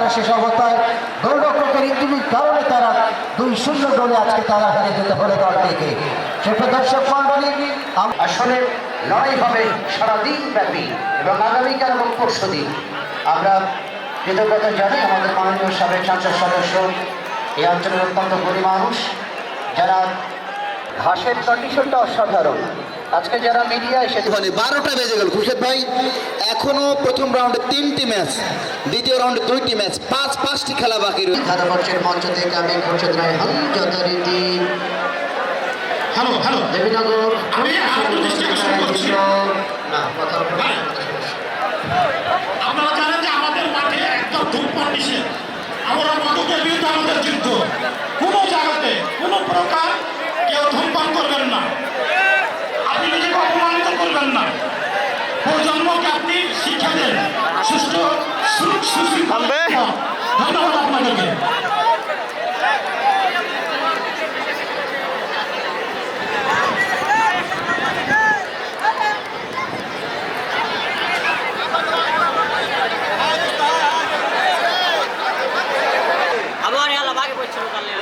তারা শেষ অবস্থায় গোলরক্ষকের ইঞ্জুরির কারণে তারা দুই শূন্য গোলে আজকে তারা হেরে যেতে হলে দলটিকে সে দর্শক মন্ডলী আসলে লড়াই হবে সারাদিন ব্যাপী এবং আগামীকাল এবং পরশু দিন। আমরা কৃতজ্ঞতা জানাই আমাদের মাননীয় সাবেক সংসদ সদস্য। এই অঞ্চলের অত্যন্ত গরিব মানুষ, যারা ঘাসের কন্ডিশনটা অসাধারণ। আজকে যারা মিডিয়া এসে মানে বারোটা বেজে গেল খুরশেদ ভাই। এখনও প্রথম রাউন্ডে তিনটি ম্যাচ দ্বিতীয় রাউন্ডে দুইটি ম্যাচ পাঁচ পাঁচটি খেলা বাকি রয়েছে ধারাবর্ষের মঞ্চ থেকে আমি খুরশেদ রায় হাল যথারীতি হ্যালো হ্যালো দেবীনগর আমি। না কথা আপনারা জানেন যে আমাদের মাঠে একদম ধূমপান নিষেধ। আমরা মাদকের বিরুদ্ধে আমাদের যুদ্ধ। প্রজন্মকে আপনি শিক্ষা দেন সুস্থ সু- সুশৃঙ্খল ধন্যবাদ আপনাদেরকে। পড়ছিল তাহলে